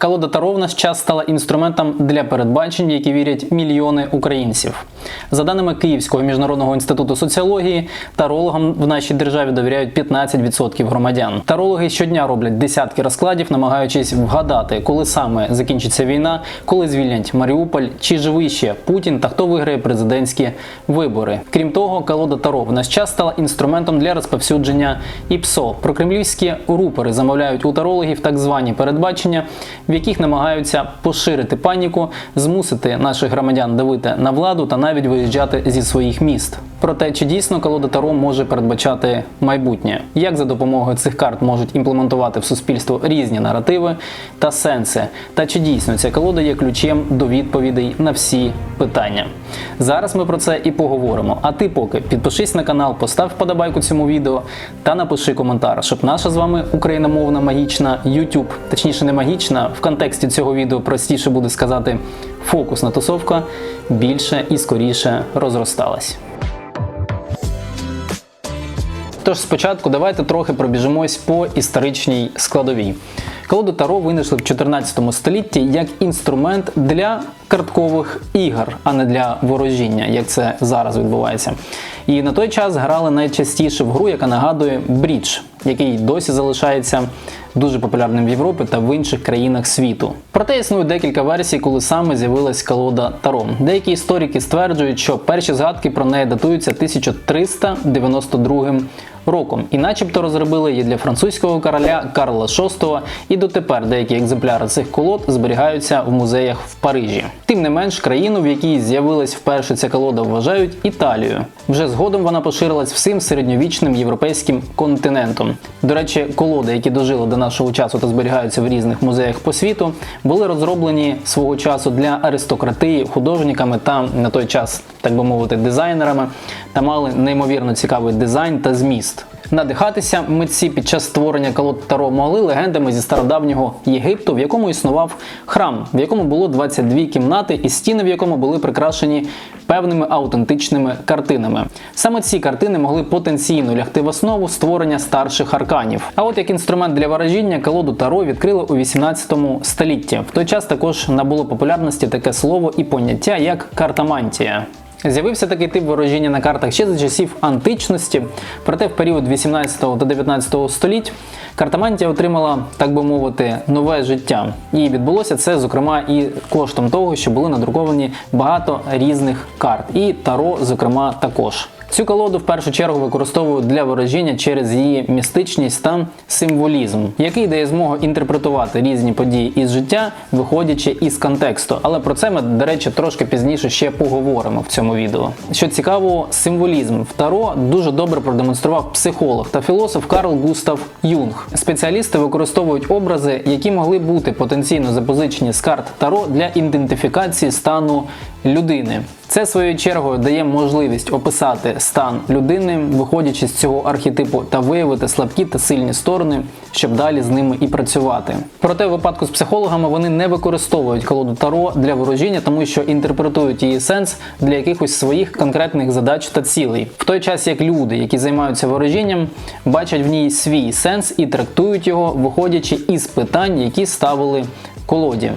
Колода Таро в наш час стала інструментом для передбачень, які вірять мільйони українців. За даними Київського міжнародного інституту соціології, тарологам в нашій державі довіряють 15% громадян. Тарологи щодня роблять десятки розкладів, намагаючись вгадати, коли саме закінчиться війна, коли звільнять Маріуполь, чи живий ще Путін та хто виграє президентські вибори. Крім того, колода Таро в наш час стала інструментом для розповсюдження ІПСО. Прокремлівські рупори замовляють у тарологів так звані передбачення, в яких намагаються поширити паніку, змусити наших громадян давити на владу та навіть виїжджати зі своїх міст. Проте чи дійсно колода Таро може передбачати майбутнє? Як за допомогою цих карт можуть імплементувати в суспільство різні наративи та сенси? Та чи дійсно ця колода є ключем до відповідей на всі питання? Зараз ми про це і поговоримо. А ти поки підпишись на канал, постав вподобайку цьому відео та напиши коментар, щоб наша з вами україномовна магічна YouTube, точніше не магічна, в контексті цього відео простіше буде сказати фокусна тусовка більше і скоріше розросталась. Тож спочатку давайте трохи пробіжимось по історичній складовій. Колоду Таро винайшли в 14 столітті як інструмент для карткових ігор, а не для ворожіння, як це зараз відбувається. І на той час грали найчастіше в гру, яка нагадує брідж, який досі залишається дуже популярним в Європі та в інших країнах світу. Проте існує декілька версій, коли саме з'явилась колода Таро. Деякі історики стверджують, що перші згадки про неї датуються 1392 роком, і начебто розробили її для французького короля Карла VI, і дотепер деякі екземпляри цих колод зберігаються в музеях в Парижі. Тим не менш, країну, в якій з'явилась вперше ця колода, вважають Італію. Вже згодом вона поширилась всім середньовічним європейським континентом. До речі, колоди, які дожили до нашого часу та зберігаються в різних музеях по світу, були розроблені свого часу для аристократії, художниками та на той час, так би мовити, дизайнерами, та мали неймовірно цікавий дизайн та зміст. Надихатися митці під час створення колод Таро могли легендами зі стародавнього Єгипту, в якому існував храм, в якому було 22 кімнати, і стіни, в якому були прикрашені певними аутентичними картинами. Саме ці картини могли потенційно лягти в основу створення старших арканів. А от як інструмент для ворожіння колоду Таро відкрили у 18 столітті. В той час також набуло популярності таке слово і поняття як картамантія. З'явився такий тип ворожіння на картах ще за часів античності, проте в період 18 та 19 століть картамантія отримала, так би мовити, нове життя. І відбулося це, зокрема, і коштом того, що були надруковані багато різних карт. І таро, зокрема, також. Цю колоду в першу чергу використовують для ворожіння через її містичність та символізм, який дає змогу інтерпретувати різні події із життя, виходячи із контексту. Але про це ми, до речі, трошки пізніше ще поговоримо в цьому відео. Що цікаво, символізм в Таро дуже добре продемонстрував психолог та філософ Карл Густав Юнг. Спеціалісти використовують образи, які могли бути потенційно запозичені з карт Таро для ідентифікації стану людини. Це своєю чергою дає можливість описати стан людини, виходячи з цього архетипу, та виявити слабкі та сильні сторони, щоб далі з ними і працювати. Проте, в випадку з психологами вони не використовують колоду Таро для ворожіння, тому що інтерпретують її сенс для якихось своїх конкретних задач та цілей. В той час як люди, які займаються ворожінням, бачать в ній свій сенс і трактують його, виходячи із питань, які ставили колоді.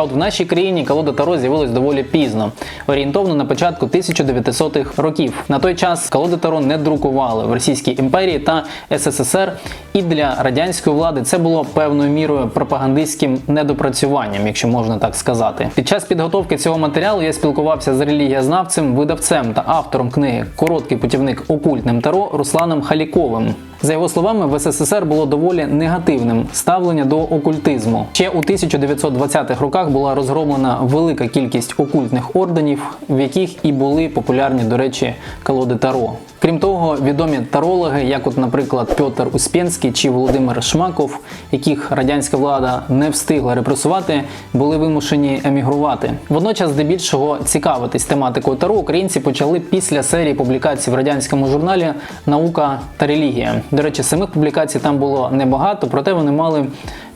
А от в нашій країні колода Таро з'явилась доволі пізно, орієнтовно на початку 1900-х років. На той час колоди Таро не друкували в Російській імперії та СССР, і для радянської влади це було певною мірою пропагандистським недопрацюванням, якщо можна так сказати. Під час підготовки цього матеріалу я спілкувався з релігієзнавцем, видавцем та автором книги Короткий путівник окультним Таро Русланом Халіковим. За його словами, в СССР було доволі негативним ставлення до окультизму. Ще у 1920-х роках була розгромлена велика кількість окультних орденів, в яких і були популярні, до речі, колоди Таро. Крім того, відомі тарологи, як, от, наприклад, Петр Успенський чи Володимир Шмаков, яких радянська влада не встигла репресувати, були вимушені емігрувати. Водночас, здебільшого, цікавитись тематикою Таро українці почали після серії публікацій в радянському журналі Наука та релігія. До речі, самих публікацій там було небагато, проте вони мали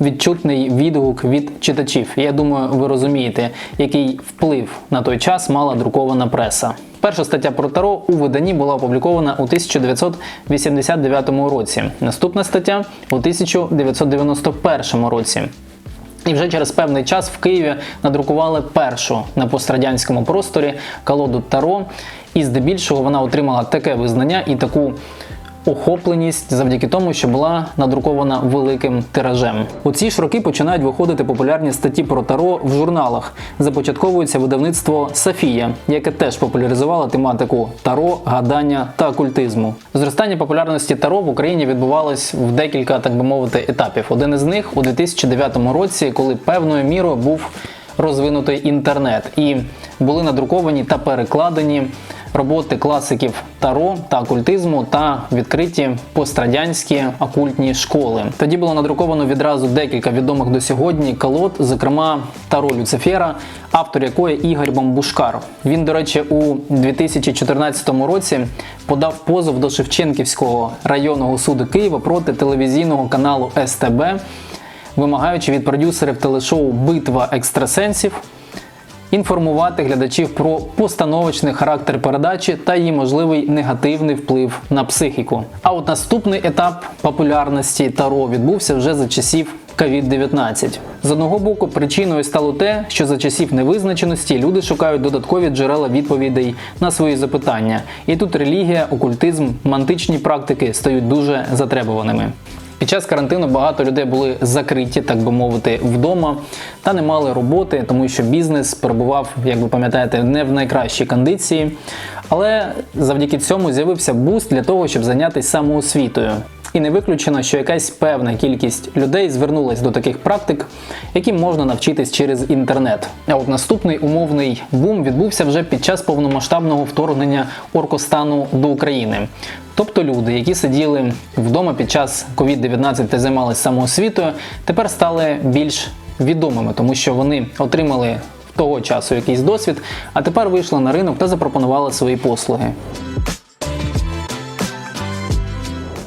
відчутний відгук від читачів. Я думаю, ви розумієте, який вплив на той час мала друкована преса. Перша стаття про Таро у виданні була опублікована у 1989 році. Наступна стаття у 1991 році. І вже через певний час в Києві надрукували першу на пострадянському просторі колоду Таро, і здебільшого вона отримала таке визнання і таку охопленість завдяки тому, що була надрукована великим тиражем. У ці ж роки починають виходити популярні статті про таро в журналах. Започатковується видавництво Софія, яке теж популяризувало тематику таро, гадання та окультизму. Зростання популярності таро в Україні відбувалось в декілька, так би мовити, етапів. Один із них у 2009 році, коли певною мірою був розвинутий інтернет, і були надруковані та перекладені роботи класиків таро та окультизму та відкриті пострадянські окультні школи. Тоді було надруковано відразу декілька відомих до сьогодні колод, зокрема Таро Люцифера, автор якої Ігор Бамбушкар. Він, до речі, у 2014 році подав позов до Шевченківського районного суду Києва проти телевізійного каналу СТБ, вимагаючи від продюсерів телешоу Битва екстрасенсів інформувати глядачів про постановочний характер передачі та її можливий негативний вплив на психіку. А от наступний етап популярності Таро відбувся вже за часів COVID-19. З одного боку, причиною стало те, що за часів невизначеності люди шукають додаткові джерела відповідей на свої запитання, і тут релігія, окультизм, мантичні практики стають дуже затребуваними. Під час карантину багато людей були закриті, так би мовити, вдома та не мали роботи, тому що бізнес перебував, як ви пам'ятаєте, не в найкращій кондиції. Але завдяки цьому з'явився буст для того, щоб зайнятися самоосвітою. І не виключено, що якась певна кількість людей звернулась до таких практик, яким можна навчитись через інтернет. А от наступний умовний бум відбувся вже під час повномасштабного вторгнення Оркостану до України. Тобто люди, які сиділи вдома під час COVID-19 та займалися самоосвітою, тепер стали більш відомими, тому що вони отримали того часу якийсь досвід, а тепер вийшли на ринок та запропонували свої послуги.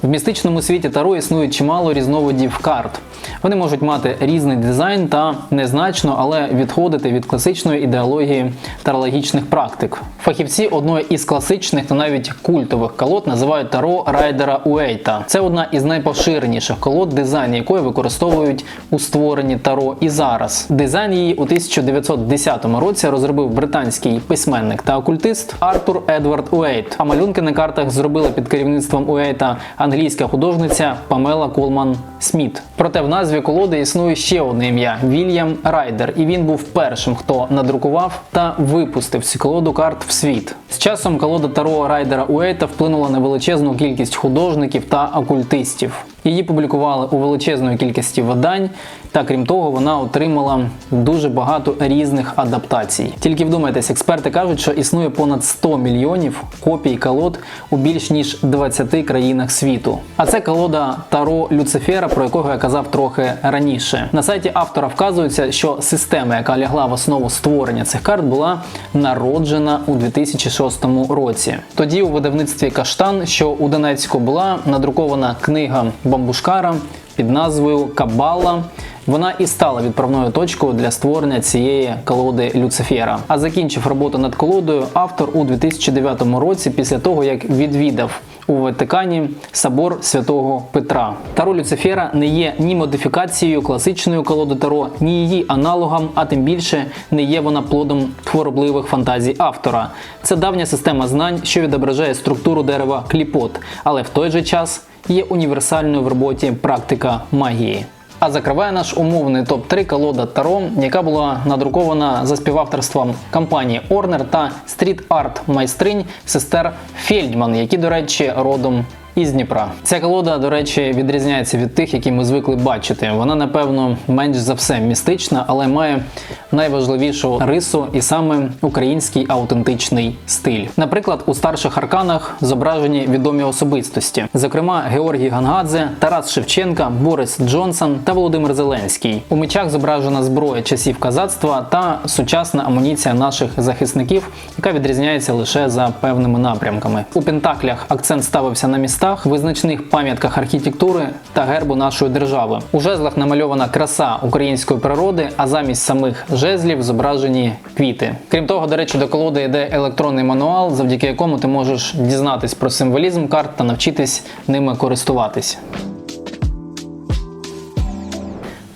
В містичному світі Таро існує чимало різновидів карт. Вони можуть мати різний дизайн та незначно, але відходити від класичної ідеології тарологічних практик. Фахівці одної із класичних та навіть культових колод називають Таро Райдера Уейта. Це одна із найпоширеніших колод, дизайн якої використовують у створенні Таро і зараз. Дизайн її у 1910 році розробив британський письменник та окультист Артур Едвард Уейт. А малюнки на картах зробила під керівництвом Уейта англійська художниця Памела Колман Сміт. Проте в назві колоди існує ще одне ім'я Вільям Райдер, і він був першим, хто надрукував та випустив цю колоду карт в світ. З часом колода Таро Райдера Уейта вплинула на величезну кількість художників та окультистів. Її публікували у величезної кількості видань, та крім того, вона отримала дуже багато різних адаптацій. Тільки вдумайтесь, експерти кажуть, що існує понад 100 мільйонів копій колод у більш ніж 20 країнах світу. А це колода Таро Люцифера, про якого я казав трохи раніше. На сайті автора вказується, що система, яка лягла в основу створення цих карт, була народжена у 2006 році. Тоді у видавництві Каштан, що у Донецьку була надрукована книга Бамбушкара під назвою Кабала. Вона і стала відправною точкою для створення цієї колоди Люцифера. А закінчив роботу над колодою автор у 2009 році, після того як відвідав у Ватикані собор святого Петра. Таро Люцифера не є ні модифікацією класичної колоди Таро, ні її аналогом, а тим більше не є вона плодом творобливих фантазій автора. Це давня система знань, що відображає структуру дерева кліпот, але в той же час є універсальною в роботі практика магії. А закриває наш умовний топ-3 колода Таро, яка була надрукована за співавторством компанії Орнер та стріт-арт майстринь сестер Фельдман, які, до речі, родом із Дніпра. Ця колода, до речі, відрізняється від тих, які ми звикли бачити. Вона, напевно, менш за все містична, але має найважливішу рису і саме український аутентичний стиль. Наприклад, у старших арканах зображені відомі особистості, зокрема Георгій Гангадзе, Тарас Шевченка, Борис Джонсон та Володимир Зеленський. У мечах зображена зброя часів казацтва та сучасна амуніція наших захисників, яка відрізняється лише за певними напрямками. У пентаклях акцент ставився на міста мостах, визначних пам'ятках архітектури та гербу нашої держави. У жезлах намальована краса української природи, а замість самих жезлів зображені квіти. Крім того, до речі, до колоди йде електронний мануал, завдяки якому ти можеш дізнатись про символізм карт та навчитись ними користуватись.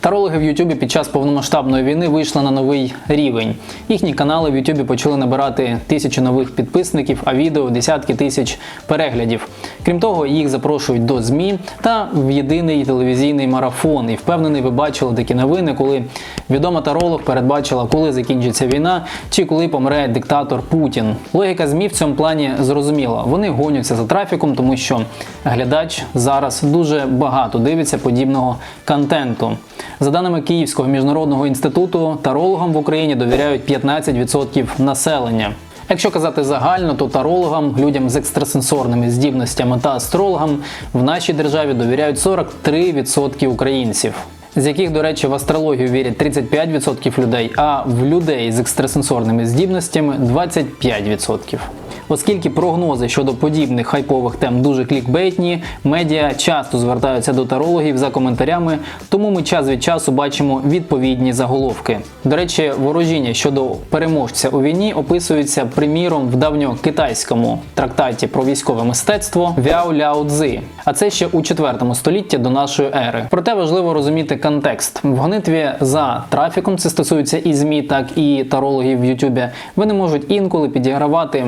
Тарологи в Ютубі під час повномасштабної війни вийшли на новий рівень. Їхні канали в Ютубі почали набирати тисячі нових підписників, а відео десятки тисяч переглядів. Крім того, їх запрошують до ЗМІ та в єдиний телевізійний марафон. І впевнений, ви бачили такі новини, коли відома таролог передбачила, коли закінчиться війна чи коли помре диктатор Путін. Логіка ЗМІ в цьому плані зрозуміла. Вони гоняться за трафіком, тому що глядач зараз дуже багато дивиться подібного контенту. За даними Київського міжнародного інституту, тарологам в Україні довіряють 15% населення. Якщо казати загально, то тарологам, людям з екстрасенсорними здібностями та астрологам в нашій державі довіряють 43% українців. З яких, до речі, в астрологію вірять 35% людей, а в людей з екстрасенсорними здібностями 25%. Оскільки прогнози щодо подібних хайпових тем дуже клікбейтні, медіа часто звертаються до тарологів за коментарями, тому ми час від часу бачимо відповідні заголовки. До речі, ворожіння щодо переможця у війні описується приміром в давньокитайському трактаті про військове мистецтво Вяо Ляо Цзи, а це ще у 4 столітті до нашої ери. Проте важливо розуміти контекст. В гонитві за трафіком це стосується і ЗМІ, так і тарологів в Ютубі. Вони можуть інколи підігравати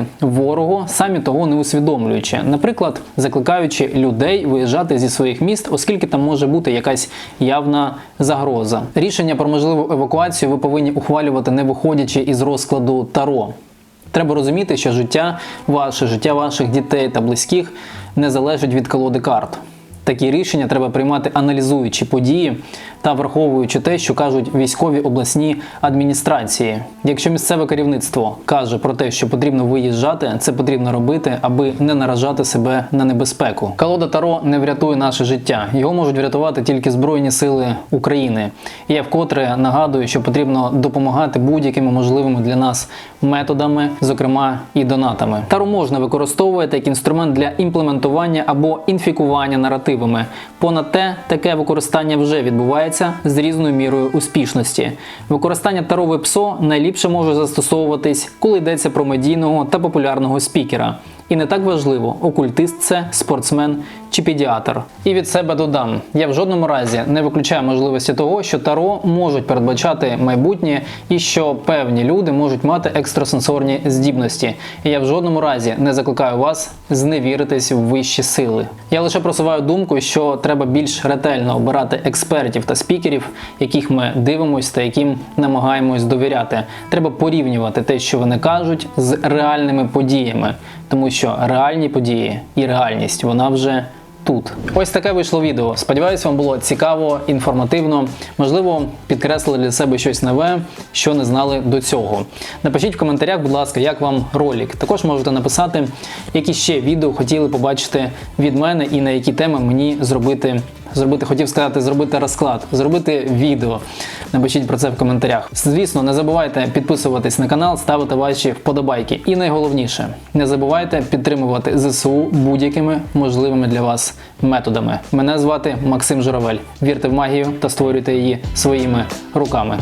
ворогу, самі того не усвідомлюючи, наприклад, закликаючи людей виїжджати зі своїх міст, оскільки там може бути якась явна загроза. Рішення про можливу евакуацію ви повинні ухвалювати, не виходячи із розкладу таро. Треба розуміти, що життя ваше, життя ваших дітей та близьких не залежить від колоди карт. Такі рішення треба приймати аналізуючи події та враховуючи те, що кажуть військові обласні адміністрації. Якщо місцеве керівництво каже про те, що потрібно виїжджати, це потрібно робити, аби не наражати себе на небезпеку. Колода Таро не врятує наше життя. Його можуть врятувати тільки Збройні сили України. І я вкотре нагадую, що потрібно допомагати будь-якими можливими для нас методами, зокрема і донатами. Таро можна використовувати як інструмент для імплементування або інфікування наративами. Понад те, таке використання вже відбувається з різною мірою успішності. Використання таро вебсо найліпше може застосовуватись, коли йдеться про медійного та популярного спікера. І не так важливо, окультист це, спортсмен чи педіатр. І від себе додам: я в жодному разі не виключаю можливості того, що таро можуть передбачати майбутнє і що певні люди можуть мати екстрасенсорні здібності. І я в жодному разі не закликаю вас зневіритись в вищі сили. Я лише просуваю думку, що треба більш ретельно обирати експертів та спікерів, яких ми дивимося та яким намагаємось довіряти. Треба порівнювати те, що вони кажуть, з реальними подіями, тому що реальні події і реальність вона вже. Тут ось таке вийшло відео. Сподіваюсь, вам було цікаво, інформативно. Можливо, підкреслили для себе щось нове, що не знали до цього. Напишіть в коментарях, будь ласка, як вам ролик. Також можете написати, які ще відео хотіли побачити від мене і на які теми мені зробити. Зробити, хотів сказати, зробити розклад, зробити відео. Напишіть про це в коментарях. Звісно, не забувайте підписуватись на канал, ставити ваші вподобайки. І найголовніше, не забувайте підтримувати ЗСУ будь-якими можливими для вас методами. Мене звати Максим Журавель. Вірте в магію та створюйте її своїми руками.